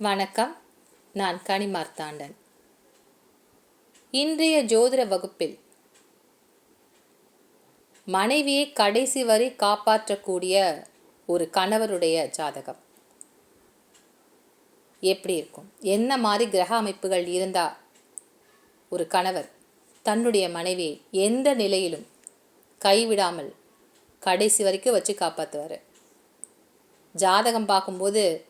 வணக்கம். நான் கனிமார்த்தாண்டன் இன்றைய ஜோதிட வகுப்பில் மனைவியை கடைசி வரை காப்பாற்றக்கூடிய ஒரு கணவருடைய ஜாதகம். எப்படி இருக்கும்? என்ன மாதிரி கிரக அமைப்புகள் இருந்தால் ஒரு கணவர் தன்னுடைய மனைவியை எந்த நிலையிலும் கைவிடாமல் கடைசி வரைக்கும் வச்சு காப்பாற்றுவார் ஜாதகம் பார்க்கும்போது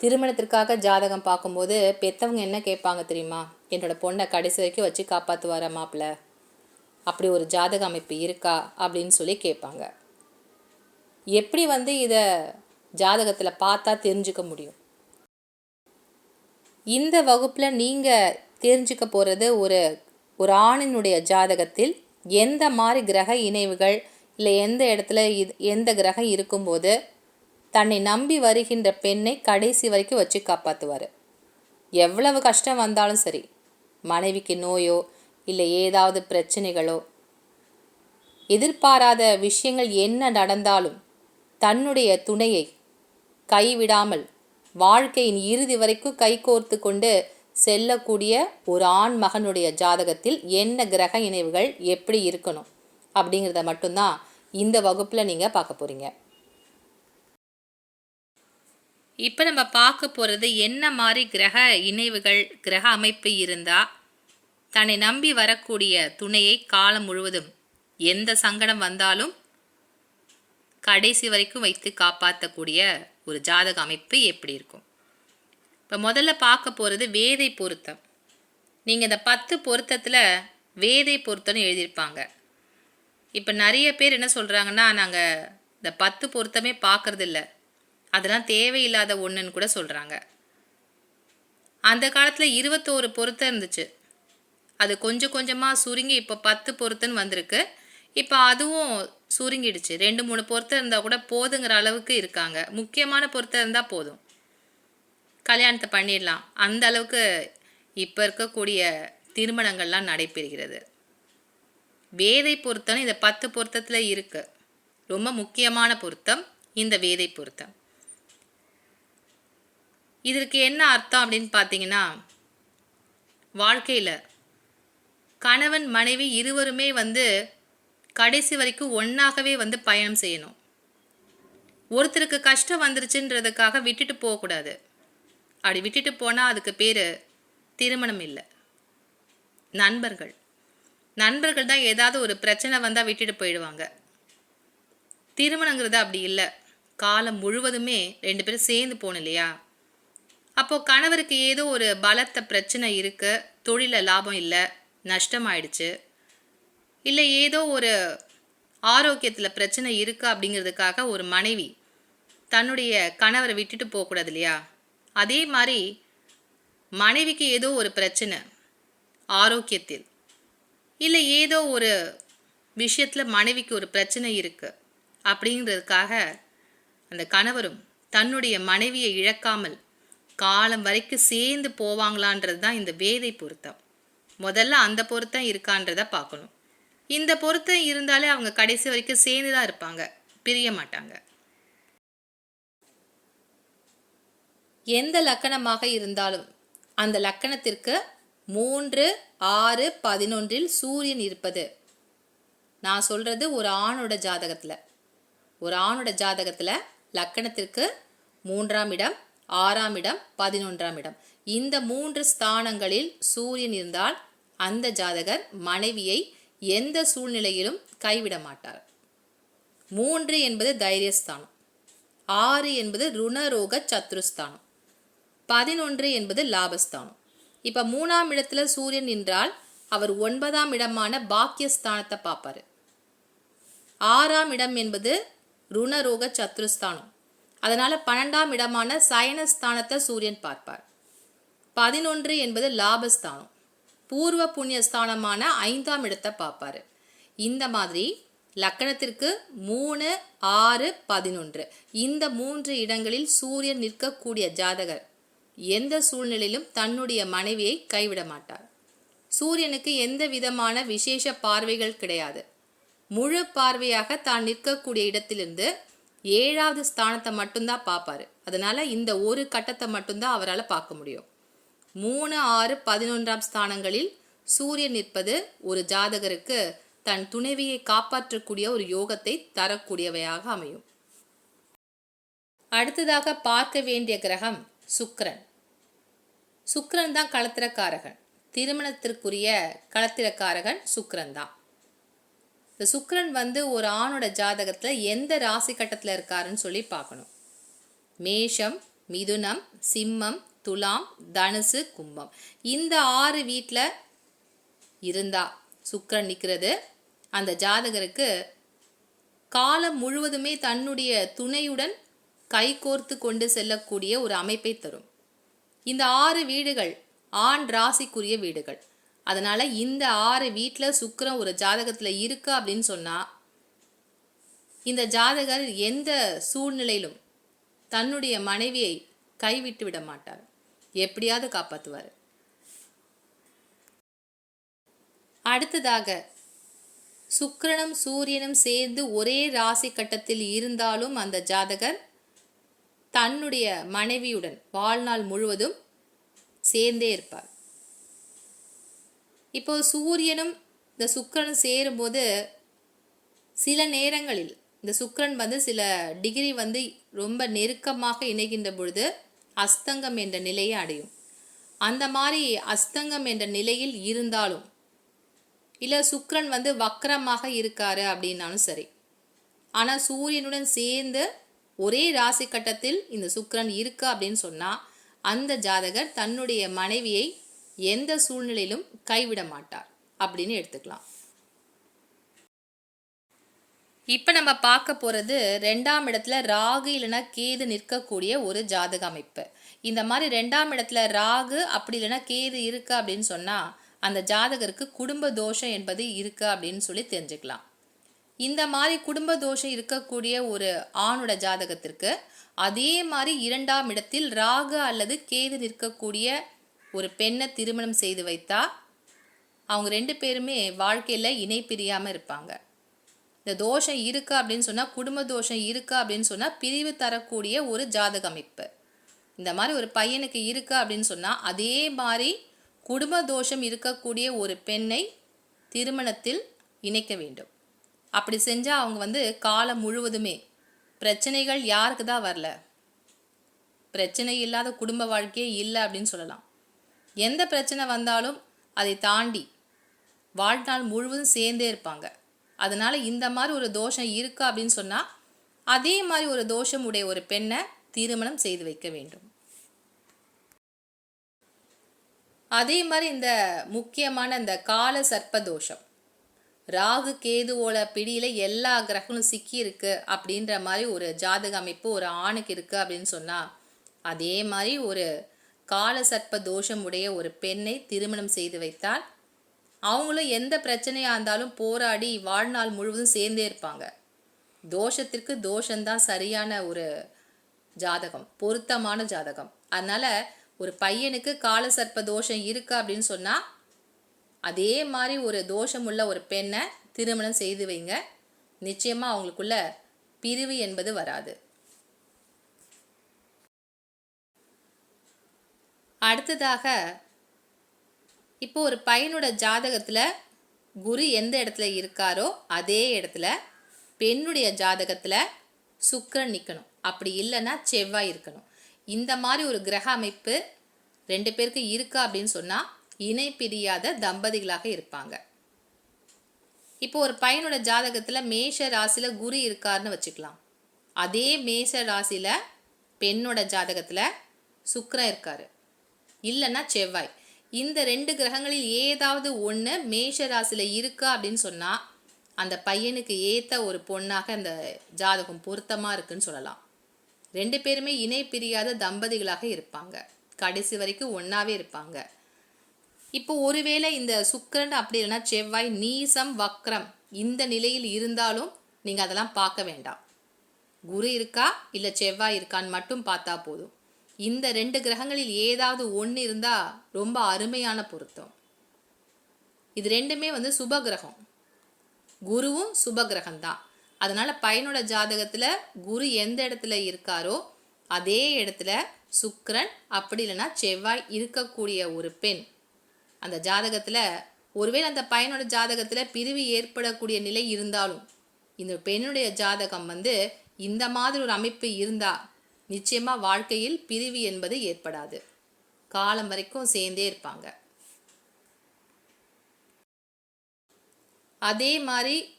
திருமணத்திற்காக ஜாதகம் பார்க்கும்போது பெற்றவங்க என்ன கேட்பாங்க தெரியுமா? என்னோட பொண்ணை கடைசி வரைக்கும் வச்சு காப்பாற்றுவாரா மாப்பிள்ள அப்படி ஒரு ஜாதக அமைப்பு இருக்கா? அப்படின்னு சொல்லி கேட்பாங்க. எப்படி வந்து இதை ஜாதகத்தில் பார்த்தா தெரிஞ்சுக்க முடியும்? இந்த வகுப்பில் நீங்கள் தெரிஞ்சுக்க போகிறது ஒரு ஒரு ஆணினுடைய ஜாதகத்தில் எந்த மாதிரி கிரக இணைவுகள் இல்லை எந்த இடத்துல இது எந்த கிரகம் இருக்கும்போது தன்னை நம்பி வருகின்ற பெண்ணை கடைசி வரைக்கும் வச்சு காப்பாற்றுவார் எவ்வளவு கஷ்டம் வந்தாலும் சரி மனைவிக்கு நோயோ இல்லை ஏதாவது பிரச்சனைகளோ எதிர்பாராத விஷயங்கள் என்ன நடந்தாலும் தன்னுடைய துணையை கைவிடாமல் வாழ்க்கையின் இறுதி வரைக்கும் கைகோர்த்து கொண்டு செல்லக்கூடிய ஒரு ஆண் மகனுடைய ஜாதகத்தில் என்ன கிரக இணைவுகள் எப்படி இருக்கணும் அப்படிங்கிறத மட்டும்தான் இந்த வகுப்பில் நீங்கள் பார்க்க போகிறீங்க இப்போ நம்ம பார்க்க போகிறது என்ன மாதிரி கிரக இணைவுகள் கிரக அமைப்பு இருந்தால் தன்னை நம்பி வரக்கூடிய துணையை காலம் முழுவதும் எந்த சங்கடம் வந்தாலும் கடைசி வரைக்கும் வைத்து காப்பாற்றக்கூடிய ஒரு ஜாதக அமைப்பு எப்படி இருக்கும்? இப்போ முதல்ல பார்க்க போகிறது வேதை பொருத்தம். நீங்கள் இந்த பத்து பொருத்தத்தில் வேதை பொருத்தம்னு எழுதியிருப்பாங்க. இப்போ நிறைய பேர் என்ன சொல்கிறாங்கன்னா நாங்கள் இந்த பத்து பொருத்தமே பார்க்குறதில்ல. அதெல்லாம் தேவையில்லாத ஒன்றுன்னு கூட சொல்கிறாங்க அந்த காலத்தில் இருபத்தோரு பொருத்தம் இருந்துச்சு. அது கொஞ்சம் கொஞ்சமாக சுருங்கி இப்போ பத்து பொருத்தன்னு வந்திருக்கு. இப்போ அதுவும் சுருங்கிடுச்சு. ரெண்டு மூணு பொருத்தம் இருந்தால் கூட போதுங்கிற அளவுக்கு இருக்காங்க. முக்கியமான பொருத்தம் இருந்தால் போதும். கல்யாணத்தை பண்ணிடலாம். அந்த அளவுக்கு இப்போ இருக்கக்கூடிய திருமணங்கள்லாம் நடைபெறுகிறது. வேதை பொருத்தம் இந்த பத்து பொருத்தத்தில் இருக்குது ரொம்ப முக்கியமான பொருத்தம். இந்த வேதை பொருத்தம். இதற்கு என்ன அர்த்தம் அப்படின்னு பார்த்தீங்கன்னா வாழ்க்கையில் கணவன் மனைவி இருவருமே வந்து கடைசி வரைக்கும் ஒன்றாகவே வந்து பயணம் செய்யணும். ஒருத்தருக்கு கஷ்டம் வந்துருச்சுன்றதுக்காக விட்டுட்டு போகக்கூடாது. அப்படி விட்டுட்டு போனால் அதுக்கு பேர் திருமணம் இல்லை. நண்பர்கள். நண்பர்கள் தான் ஏதாவது ஒரு பிரச்சனை வந்தால் விட்டுட்டு போயிடுவாங்க. திருமணங்கிறது அப்படி இல்லை. காலம் முழுவதுமே ரெண்டு பேரும் சேர்ந்து போகணும் இல்லையா? அப்போது கணவருக்கு ஏதோ ஒரு பலத்த பிரச்சனை இருக்குது தொழிலில் லாபம் இல்லை நஷ்டமாயிடுச்சு. இல்லை ஏதோ ஒரு ஆரோக்கியத்தில் பிரச்சனை இருக்குது அப்படிங்கிறதுக்காக ஒரு மனைவி தன்னுடைய கணவரை விட்டுட்டு போகக்கூடாது இல்லையா அதே மாதிரி மனைவிக்கு ஏதோ ஒரு பிரச்சனை ஆரோக்கியத்தில். இல்லை ஏதோ ஒரு விஷயத்தில் மனைவிக்கு ஒரு பிரச்சனை இருக்குது அப்படிங்கிறதுக்காக அந்த கணவரும் தன்னுடைய மனைவியை இழக்காமல் காலம் வரைக்கும் சேர்ந்து போவாங்களான்றது தான் இந்த வேதை பொருத்தம். முதல்ல அந்த பொருத்தம் இருக்கான்றத பார்க்கணும். இந்த பொருத்தம் இருந்தாலே அவங்க கடைசி வரைக்கும் சேர்ந்து தான் இருப்பாங்க. பிரிய மாட்டாங்க. எந்த லக்கணமாக இருந்தாலும் அந்த லக்கணத்திற்கு மூன்று ஆறு பதினொன்றில் சூரியன் இருப்பது. நான் சொல்கிறது ஒரு ஆணோட ஜாதகத்தில். ஒரு ஆணோட ஜாதகத்தில் லக்கணத்திற்கு மூன்றாம் இடம் ஆறாம் இடம் பதினொன்றாம் இடம். இந்த மூன்று ஸ்தானங்களில் சூரியன் இருந்தால் அந்த ஜாதகர் மனைவியை எந்த சூழ்நிலையிலும் கைவிட மாட்டார். மூன்று என்பது தைரியஸ்தானம். ஆறு என்பது ருணரோக சத்ருஸ்தானம். பதினொன்று என்பது லாபஸ்தானம். இப்போ மூணாம் இடத்துல சூரியன் நின்றால் அவர் ஒன்பதாம் இடமான பாக்கியஸ்தானத்தை பார்ப்பாரு. ஆறாம் இடம் என்பது ருணரோக சத்ருஸ்தானம். அதனால் பன்னெண்டாம் இடமான சயனஸ்தானத்தை சூரியன் பார்ப்பார். பதினொன்று என்பது லாபஸ்தானம். பூர்வ புண்ணிய ஸ்தானமான ஐந்தாம் இடத்தை பார்ப்பார். இந்த மாதிரி லக்கணத்திற்கு மூணு ஆறு பதினொன்று. இந்த மூன்று இடங்களில் சூரியன் நிற்கக்கூடிய ஜாதகர் எந்த சூழ்நிலையிலும் தன்னுடைய மனைவியை கைவிட மாட்டார். சூரியனுக்கு எந்த விதமான விசேஷ பார்வைகள் கிடையாது. முழு பார்வையாக தான் நிற்கக்கூடிய இடத்திலிருந்து ஏழாவது ஸ்தானத்தை மட்டும்தான் பார்ப்பாரு. அதனால இந்த ஒரு கட்டத்தை மட்டும்தான் அவரால் பார்க்க முடியும். மூணு ஆறு பதினொன்றாம் ஸ்தானங்களில் சூரியன் நிற்பது ஒரு ஜாதகருக்கு தன் துணைவியை காப்பாற்றக்கூடிய ஒரு யோகத்தை தரக்கூடியவையாக அமையும். அடுத்ததாக பார்க்க வேண்டிய கிரகம் சுக்கரன். சுக்கரன் தான் களத்திரக்காரகன். திருமணத்திற்குரிய களத்திரக்காரகன் சுக்கரன் தான். இந்த சுக்கரன் வந்து ஒரு ஆணோட ஜாதகத்தில் எந்த ராசி கட்டத்தில் இருக்காருன்னு சொல்லி பார்க்கணும். மேஷம் மிதுனம் சிம்மம் துலாம் தனுசு கும்பம். இந்த ஆறு வீட்டில் இருந்தா சுக்கரன் நிற்கிறது அந்த ஜாதகருக்கு காலம் முழுவதுமே தன்னுடைய துணையுடன் கைகோர்த்து கொண்டு செல்லக்கூடிய ஒரு அமைப்பை தரும். இந்த ஆறு வீடுகள் ஆண் ராசிக்குரிய வீடுகள். அதனால் இந்த ஆறு வீட்டில் சுக்கிரன் ஒரு ஜாதகத்தில் இருக்கு அப்படின்னு சொன்னால் இந்த ஜாதகர் எந்த சூழ்நிலையிலும் தன்னுடைய மனைவியை கைவிட்டு விட மாட்டார். எப்படியாவது காப்பாற்றுவார் அடுத்ததாக சுக்கிரனும் சூரியனும் சேர்ந்து ஒரே ராசி கட்டத்தில் இருந்தாலும் அந்த ஜாதகர் தன்னுடைய மனைவியுடன் வாழ்நாள் முழுவதும் சேர்ந்தே இருப்பார். இப்போ சூரியனும் இந்த சுக்கிரனும் சேரும்போது சில நேரங்களில் இந்த சுக்கிரன் வந்து சில டிகிரி வந்து ரொம்ப நெருக்கமாக இணைகின்ற பொழுது அஸ்தங்கம் என்ற நிலையை அடையும். அந்த மாதிரி அஸ்தங்கம் என்ற நிலையில் இருந்தாலும் இல்லை சுக்கிரன் வந்து வக்கரமாக இருக்காரு அப்படின்னாலும் சரி ஆனால் சூரியனுடன் சேர்ந்து ஒரே ராசி கட்டத்தில் இந்த சுக்கிரன் இருக்கு அப்படின்னு சொன்னால் அந்த ஜாதகர் தன்னுடைய மனைவியை எந்த சூழ்நிலையிலும் கைவிட மாட்டார் அப்படின்னு எடுத்துக்கலாம். இப்போ நம்ம பார்க்க போகிறது ரெண்டாம் இடத்துல ராகு இல்லைன்னா கேது நிற்கக்கூடிய ஒரு ஜாதக அமைப்பு. இந்த மாதிரி ரெண்டாம் இடத்துல ராகு அப்படி இல்லைன்னா கேது இருக்கு அப்படின்னு சொன்னால் அந்த ஜாதகருக்கு குடும்ப தோஷம் என்பது இருக்கு அப்படின்னு சொல்லி தெரிஞ்சுக்கலாம். இந்த மாதிரி குடும்ப தோஷம் இருக்கக்கூடிய ஒரு ஆணோட ஜாதகத்திற்கு அதே மாதிரி இரண்டாம் இடத்தில் ராகு அல்லது கேது நிற்கக்கூடிய ஒரு பெண்ணை திருமணம் செய்து வைத்தா அவங்க ரெண்டு பேருமே வாழ்க்கையில் இணை பிரியாமல் இருப்பாங்க. இந்த தோஷம் இருக்கா அப்படின்னு சொன்னால் குடும்ப தோஷம் இருக்கா அப்படின்னு சொன்னால் பிரிவு தரக்கூடிய ஒரு ஜாதக அமைப்பு இந்த மாதிரி ஒரு பையனுக்கு இருக்கா அப்படின்னு சொன்னால் அதே மாதிரி குடும்ப தோஷம் இருக்கக்கூடிய ஒரு பெண்ணை திருமணத்தில் இணைக்க வேண்டும். அப்படி செஞ்சால் அவங்க வந்து காலம் முழுவதுமே பிரச்சனைகள் யாருக்கு தான் வரல? பிரச்சனை இல்லாத குடும்ப வாழ்க்கையே இல்லை அப்படின்னு சொல்லலாம். எந்த பிரச்சனை வந்தாலும் அதை தாண்டி வாழ்நாள் முழுவதும் சேர்ந்தே இருப்பாங்க. அதனால் இந்த மாதிரி ஒரு தோஷம் இருக்கா அப்படின்னு சொன்னால் அதே மாதிரி ஒரு தோஷம் உடைய ஒரு பெண்ணை திருமணம் செய்து வைக்க வேண்டும். அதே மாதிரி இந்த முக்கியமான இந்த கால சர்ப்ப தோஷம் ராகு கேதுவோட பிடியில் எல்லா கிரகங்களும் சிக்கி இருக்கு அப்படின்ற மாதிரி ஒரு ஜாதக அமைப்பு ஒரு ஆணுக்கு இருக்குது அப்படின்னு சொன்னால் அதே மாதிரி ஒரு கால தோஷம் உடைய ஒரு பெண்ணை திருமணம் செய்து வைத்தால் அவங்களும் எந்த பிரச்சனையாக இருந்தாலும் போராடி வாழ்நாள் முழுவதும் சேர்ந்தே இருப்பாங்க. தோஷத்திற்கு தோஷந்தான் சரியான ஒரு ஜாதகம் பொருத்தமான ஜாதகம். அதனால் ஒரு பையனுக்கு கால தோஷம் இருக்கா அப்படின்னு சொன்னால் அதே மாதிரி ஒரு தோஷம் உள்ள ஒரு பெண்ணை திருமணம் செய்து வைங்க. நிச்சயமாக அவங்களுக்குள்ள பிரிவு என்பது வராது. அடுத்ததாக இப்போ ஒரு பையனோட ஜாதகத்தில் குரு எந்த இடத்துல இருக்காரோ அதே இடத்துல பெண்ணுடைய ஜாதகத்தில் சுக்கரன் நிற்கணும் அப்படி இல்லைன்னா செவ்வாய் இருக்கணும். இந்த மாதிரி ஒரு கிரக அமைப்பு ரெண்டு பேருக்கு இருக்கா அப்படின்னு சொன்னால் இணை பிரியாத தம்பதிகளாக இருப்பாங்க. இப்போ ஒரு பையனோட ஜாதகத்தில் மேஷ ராசியில் குரு இருக்காருன்னு வச்சுக்கலாம். அதே மேஷ ராசியில் பெண்ணோட ஜாதகத்தில் சுக்கரன் இருக்காரு. இல்லைன்னா செவ்வாய். இந்த ரெண்டு கிரகங்களில் ஏதாவது ஒன்று மேஷ ராசியில் இருக்கா அப்படின்னு சொன்னால் அந்த பையனுக்கு ஏற்ற ஒரு பொண்ணாக அந்த ஜாதகம் பொருத்தமாக இருக்குன்னு சொல்லலாம். ரெண்டு பேருமே இணை பிரியாத தம்பதிகளாக இருப்பாங்க. கடைசி வரைக்கும் ஒன்றாவே இருப்பாங்க. இப்போ ஒருவேளை இந்த சுக்கரன் அப்படி இல்லைன்னா செவ்வாய் நீசம் வக்ரம் இந்த நிலையில் இருந்தாலும் நீங்கள் அதெல்லாம் பார்க்க வேண்டாம். குரு இருக்கா இல்லை செவ்வாய் இருக்கான்னு மட்டும் பார்த்தா போதும். இந்த ரெண்டு கிரகங்களில் ஏதாவது ஒன்று இருந்தால் ரொம்ப அருமையான பொருத்தம். இது ரெண்டுமே வந்து சுப கிரகம். குருவும் சுப கிரகம் தான் அதனால் பையனோட ஜாதகத்தில் குரு எந்த இடத்துல இருக்காரோ அதே இடத்துல சுக்கரன் அப்படி இல்லைன்னா செவ்வாய் இருக்கக்கூடிய ஒரு பெண். அந்த ஜாதகத்தில் ஒருவேளை அந்த பையனோட ஜாதகத்தில் பிரிவு ஏற்படக்கூடிய நிலை இருந்தாலும் இந்த பெண்ணுடைய ஜாதகம் வந்து இந்த மாதிரி ஒரு அமைப்பு இருந்தால் நிச்சயமாக வாழ்க்கையில் பிரிவு என்பது ஏற்படாது. காலம் வரைக்கும் சேர்ந்தே இருப்பாங்க. அதே மாதிரி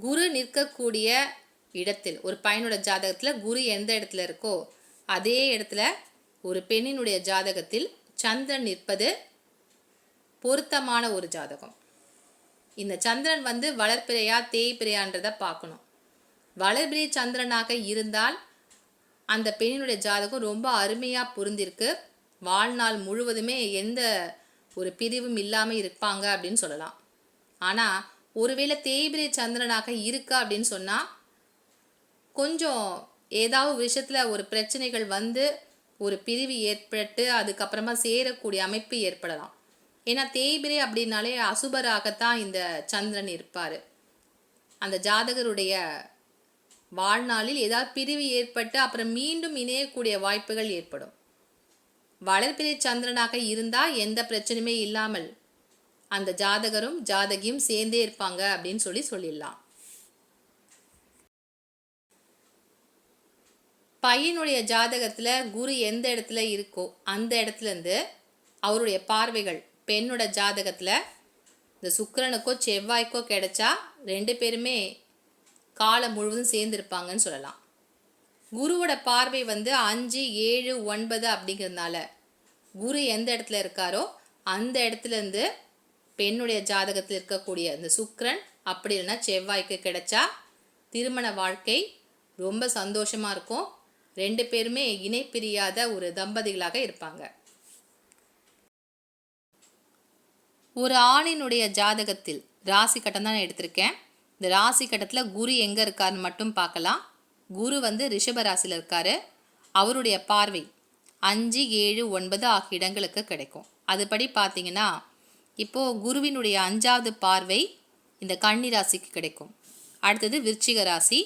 குரு நிற்கக்கூடிய இடத்தில் ஒரு பையனோட ஜாதகத்தில் குரு எந்த இடத்துல இருக்கோ அதே இடத்துல ஒரு பெண்ணினுடைய ஜாதகத்தில் சந்திரன் நிற்பது பொருத்தமான ஒரு ஜாதகம். இந்த சந்திரன் வந்து வளர்பிறையா தேய்பிறையான்றதை பார்க்கணும். வளர்பிறை சந்திரனாக இருந்தால் அந்த பெண்ணினுடைய ஜாதகம் ரொம்ப அருமையாக பொருந்திருக்கு. வாழ்நாள் முழுவதுமே எந்த ஒரு பிரிவும் இல்லாமல் இருப்பாங்க அப்படின்னு சொல்லலாம். ஆனால் ஒருவேளை தேய்பிரை சந்திரனாக இருக்கா அப்படின்னு சொன்னால் கொஞ்சம் ஏதாவது விஷயத்தில் ஒரு பிரச்சனைகள் வந்து ஒரு பிரிவு ஏற்பட்டு அதுக்கப்புறமா சேரக்கூடிய அமைப்பு ஏற்படலாம். ஏன்னா தேய்பிரை அப்படின்னாலே அசுபராகத்தான் இந்த சந்திரன் இருப்பார். அந்த ஜாதகருடைய வாழ்நாளில் ஏதாவது பிரிவு ஏற்பட்டு அப்புறம் மீண்டும் இணையக்கூடிய வாய்ப்புகள் ஏற்படும். வளர்பிறை சந்திரனாக இருந்தால் எந்த பிரச்சனையுமே இல்லாமல் அந்த ஜாதகரும் ஜாதகியும் சேர்ந்தே இருப்பாங்க அப்படின்னு சொல்லி சொல்லிடலாம். பையனுடைய ஜாதகத்தில் குரு எந்த இடத்துல இருக்கோ அந்த இடத்துலேருந்து அவருடைய பார்வைகள் பெண்ணோட ஜாதகத்தில் இந்த சுக்கிரனுக்கோ செவ்வாய்க்கோ கிடைச்சா ரெண்டு பேருமே காலம் முழுவதும் சேர்ந்துருப்பாங்கன்னு சொல்லலாம். குருவோட பார்வை வந்து அஞ்சு ஏழு ஒன்பது அப்படிங்கிறதுனால குரு எந்த இடத்துல இருக்காரோ அந்த இடத்துலேருந்து பெண்ணுடைய ஜாதகத்தில் இருக்கக்கூடிய இந்த சுக்ரன் அப்படி இல்லைன்னா செவ்வாய்க்கு கிடைச்சா திருமண வாழ்க்கை ரொம்ப சந்தோஷமாக இருக்கும். ரெண்டு பேருமே இணை பிரியாத ஒரு தம்பதிகளாக இருப்பாங்க. ஒரு ஆணினுடைய ஜாதகத்தில் ராசி கட்டம் தான் நான் எடுத்திருக்கேன். இந்த ராசி கட்டத்தில் குரு எங்கே இருக்காருன்னு மட்டும் பார்க்கலாம். குரு வந்து ரிஷப ராசியில் இருக்காரு. அவருடைய பார்வை அஞ்சு ஏழு ஒன்பது ஆகிய இடங்களுக்கு கிடைக்கும். அதுபடி பார்த்தீங்கன்னா இப்போது குருவினுடைய அஞ்சாவது பார்வை இந்த கன்னி ராசிக்கு கிடைக்கும். அடுத்தது விருச்சிக ராசி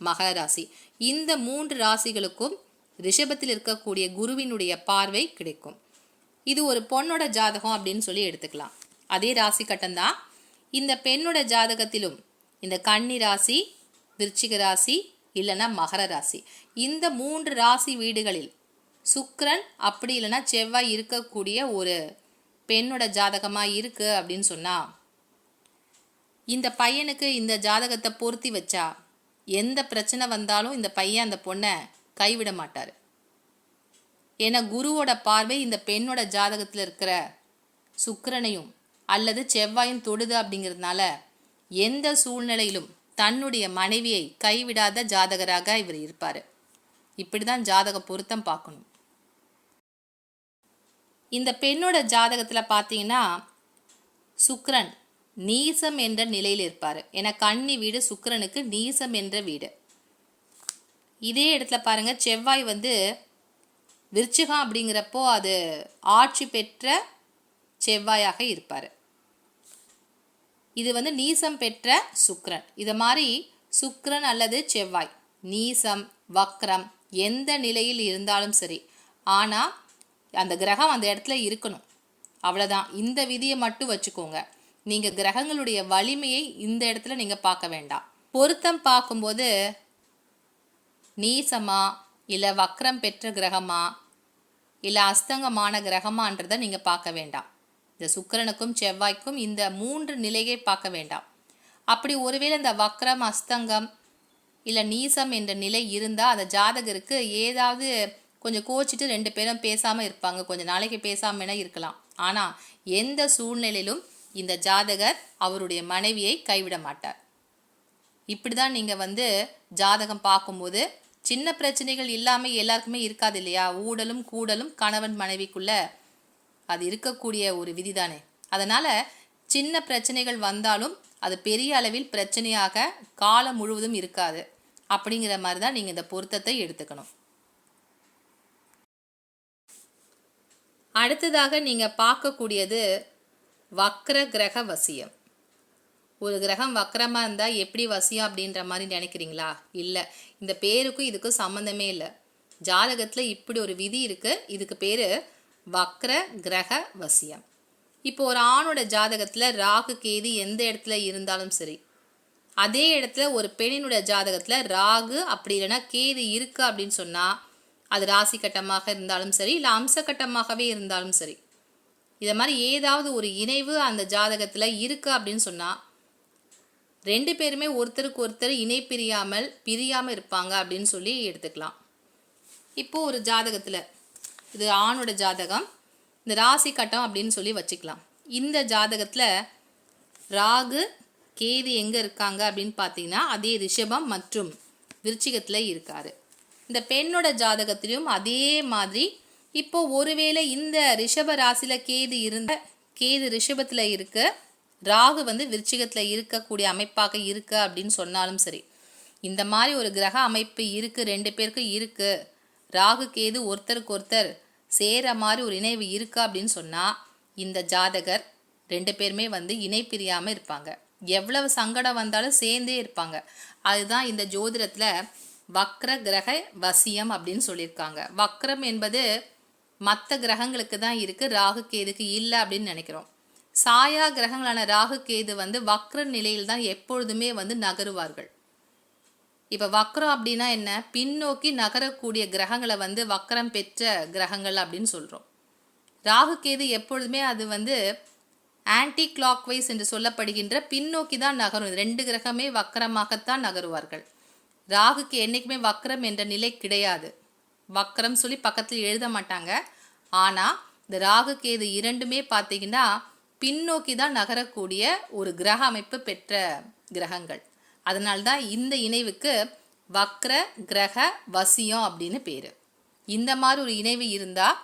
மகர ராசி. இந்த மூன்று ராசிகளுக்கும் ரிஷபத்தில் இருக்கக்கூடிய குருவினுடைய பார்வை கிடைக்கும். இது ஒரு பொண்ணோட ஜாதகம் அப்படின்னு சொல்லி எடுத்துக்கலாம். அதே ராசி கட்டம்தான். இந்த பெண்ணோட ஜாதகத்திலும் இந்த கன்னி ராசி விருச்சிக ராசி இல்லைன்னா மகர ராசி. இந்த மூன்று ராசி வீடுகளில் சுக்கரன் அப்படி இல்லைன்னா செவ்வாய் இருக்கக்கூடிய ஒரு பெண்ணோட ஜாதகமாக இருக்கு அப்படின்னு சொன்னால் இந்த பையனுக்கு இந்த ஜாதகத்தை பொருத்தி வச்சா எந்த பிரச்சனை வந்தாலும் இந்த பையன் அந்த பொண்ணை கைவிட மாட்டார். ஏன்னா குருவோட பார்வை இந்த பெண்ணோட ஜாதகத்தில் இருக்கிற சுக்கரனையும் அல்லது செவ்வாயும் தொடுது அப்படிங்கிறதுனால எந்த சூழ்நிலையிலும் தன்னுடைய மனைவியை கைவிடாத ஜாதகராக இவர் இருப்பார். இப்படி தான் ஜாதக பொருத்தம் பார்க்கணும். இந்த பெண்ணோட ஜாதகத்தில் பார்த்தீங்கன்னா சுக்ரன் நீசம் என்ற நிலையில் இருப்பார். ஏன்னா கன்னி வீடு சுக்கரனுக்கு நீசம் என்ற வீடு. இதே இடத்துல பாருங்க செவ்வாய் வந்து விருச்சிகம் அப்படிங்கிறப்போ அது ஆட்சி பெற்ற செவ்வாயாக இருப்பார். இது வந்து நீசம் பெற்ற சுக்ரன். இது மாதிரி சுக்ரன் அல்லது செவ்வாய் நீசம் வக்ரம் எந்த நிலையில் இருந்தாலும் சரி ஆனால் அந்த கிரகம் அந்த இடத்துல இருக்கணும். அவ்வளோதான் இந்த விதியை மட்டும் வச்சுக்கோங்க. நீங்கள் கிரகங்களுடைய வலிமையை இந்த இடத்துல நீங்கள் பார்க்க வேண்டாம். பொருத்தம் பார்க்கும்போது நீசமா இல்லை வக்ரம் பெற்ற கிரகமா இல்லை அஸ்தங்கமான கிரகமான்றதை நீங்கள் பார்க்க வேண்டாம். இந்த சுக்கிரனுக்கும் செவ்வாய்க்கும் இந்த மூன்று நிலையை பார்க்க வேண்டாம். அப்படி ஒருவேளை இந்த வக்ரம் அஸ்தங்கம் இல்லை நீசம் என்ற நிலை இருந்தால் அந்த ஜாதகருக்கு ஏதாவது கொஞ்சம் கோச்சிட்டு ரெண்டு பேரும் பேசாமல் இருப்பாங்க. கொஞ்சம் நாளைக்கு பேசாமல் இருக்கலாம். ஆனால் எந்த சூழ்நிலையிலும் இந்த ஜாதகர் அவருடைய மனைவியை கைவிட மாட்டார். இப்படி தான் நீங்கள் வந்து ஜாதகம் பார்க்கும்போது சின்ன பிரச்சனைகள் இல்லாமல் எல்லாருக்குமே இருக்காது இல்லையா? ஊடலும் கூடலும் கணவன் மனைவிக்குள்ளே அது இருக்கக்கூடிய ஒரு விதி தானே அதனால் சின்ன பிரச்சனைகள் வந்தாலும் அது பெரிய அளவில் பிரச்சனையாக காலம் முழுவதும் இருக்காது. அப்படிங்கிற மாதிரி தான் நீங்கள் இந்த பொருத்தத்தை எடுத்துக்கணும். அடுத்ததாக நீங்கள் பார்க்கக்கூடியது வக்ர கிரக வசியம். ஒரு கிரகம் வக்கரமாக இருந்தால் எப்படி வசியம் அப்படின்ற மாதிரி நினைக்கிறீங்களா? இல்லை. இந்த பேருக்கும் இதுக்கும் சம்மந்தமே இல்லை. ஜாதகத்தில் இப்படி ஒரு விதி இருக்குது இதுக்கு பேர் வக்ர கிரக வசியம். இப்போ ஒரு ஆணோட ஜாதகத்தில் ராகு கேது எந்த இடத்துல இருந்தாலும் சரி அதே இடத்துல ஒரு பெண்ணினுடைய ஜாதகத்தில் ராகு அப்படி இல்லைன்னா கேது இருக்கு அப்படின்னு சொன்னால் அது ராசி கட்டமாக இருந்தாலும் சரி இல்லை அம்ச கட்டமாகவே இருந்தாலும் சரி இதை மாதிரி ஏதாவது ஒரு இணைவு அந்த ஜாதகத்தில் இருக்கு அப்படின்னு சொன்னால் ரெண்டு பேருமே ஒருத்தருக்கு ஒருத்தர் இணை பிரியாமல் பிரியாமல் இருப்பாங்க அப்படின்னு சொல்லி எடுத்துக்கலாம். இப்போது ஒரு ஜாதகத்தில் இது ஆணோட ஜாதகம். இந்த ராசி கட்டம் அப்படின்னு சொல்லி வச்சுக்கலாம். இந்த ஜாதகத்தில் ராகு கேது எங்கே இருக்காங்க அப்படின்னு பார்த்தீங்கன்னா அதே ரிஷபம் மற்றும் விருச்சிகத்தில் இருக்கார். இந்த பெண்ணோட ஜாதகத்திலையும் அதே மாதிரி இப்போ ஒருவேளை இந்த ரிஷப ராசியில் கேது இருந்த கேது ரிஷபத்தில் இருக்கு ராகு வந்து விருச்சிகத்தில் இருக்கக்கூடிய அமைப்பாக இருக்கு அப்படின்னு சொன்னாலும் சரி. இந்த மாதிரி ஒரு கிரக அமைப்பு இருக்குது ரெண்டு பேருக்கும் இருக்குது ராகு கேது ஒருத்தருக்கு ஒருத்தர் சேர மாதிரி ஒரு இணைவு இருக்கா அப்படின்னு சொன்னால் இந்த ஜாதகர் ரெண்டு பேருமே வந்து இணை பிரியாமல் இருப்பாங்க. எவ்வளவு சங்கடம் வந்தாலும் சேர்ந்தே இருப்பாங்க. அதுதான் இந்த ஜோதிடத்தில் வக்ர கிரக வசியம் அப்படின்னு சொல்லியிருக்காங்க. வக்ரம் என்பது மற்ற கிரகங்களுக்கு தான் இருக்குது ராகு கேதுக்கு இல்லை அப்படின்னு நினைக்கிறோம். சாயா கிரகங்களான ராகு கேது வந்து வக்ர நிலையில் தான் எப்பொழுதுமே வந்து நகருவார்கள். இப்போ வக்ரம் அப்படின்னா என்ன? பின்னோக்கி நகரக்கூடிய கிரகங்களை வந்து வக்ரம் பெற்ற கிரகங்கள் அப்படின்னு சொல்கிறோம் ராகு கேது எப்பொழுதுமே அது வந்து ஆன்டி கிளாக் வைஸ் என்று சொல்லப்படுகின்ற பின்னோக்கி தான் நகரும். ரெண்டு கிரகமே வக்கரமாகத்தான் நகருவார்கள். ராகுக்கு என்றைக்குமே வக்கரம் என்ற நிலை கிடையாது. வக்கரம் சொல்லி பக்கத்தில் எழுத மாட்டாங்க. ஆனால் இந்த ராகு கேது இரண்டுமே பார்த்தீங்கன்னா பின்னோக்கி தான் நகரக்கூடிய ஒரு கிரக அமைப்பு பெற்ற கிரகங்கள். அதனால்தான் இந்த இணைவுக்கு வக்ர கிரக வசியம் அப்படின்னு பேர். இந்த மாதிரி ஒரு இணைவு இருந்தால்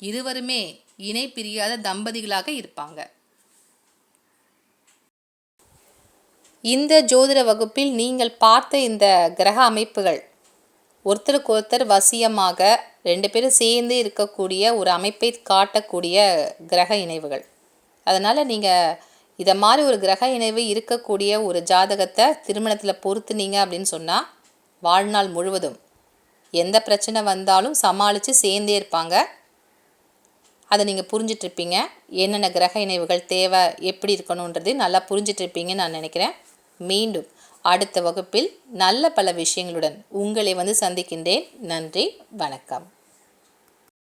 இருவருமே இணை பிரியாத தம்பதிகளாக இருப்பாங்க. இந்த ஜோதிட வகுப்பில் நீங்கள் பார்த்த இந்த கிரக அமைப்புகள் ஒருத்தருக்கு ஒருத்தர் வசியமாக ரெண்டு பேரும் சேர்ந்து இருக்கக்கூடிய ஒரு அமைப்பை காட்டக்கூடிய கிரக இணைவுகள். அதனால் நீங்கள் இதை மாதிரி ஒரு கிரக இணைவு இருக்கக்கூடிய ஒரு ஜாதகத்தை திருமணத்தில் பொறுத்துனீங்க அப்படின்னு சொன்னால் வாழ்நாள் முழுவதும் எந்த பிரச்சனை வந்தாலும் சமாளித்து சேர்ந்தே இருப்பாங்க. அதை நீங்கள் புரிஞ்சிட்ருப்பீங்க. என்னென்ன கிரக இணைவுகள் தேவை எப்படி இருக்கணுன்றது நல்லா புரிஞ்சிட்ருப்பீங்கன்னு நான் நினைக்கிறேன். மீண்டும் அடுத்த வகுப்பில் நல்ல பல விஷயங்களுடன் உங்களை வந்து சந்திக்கின்றேன். நன்றி வணக்கம்.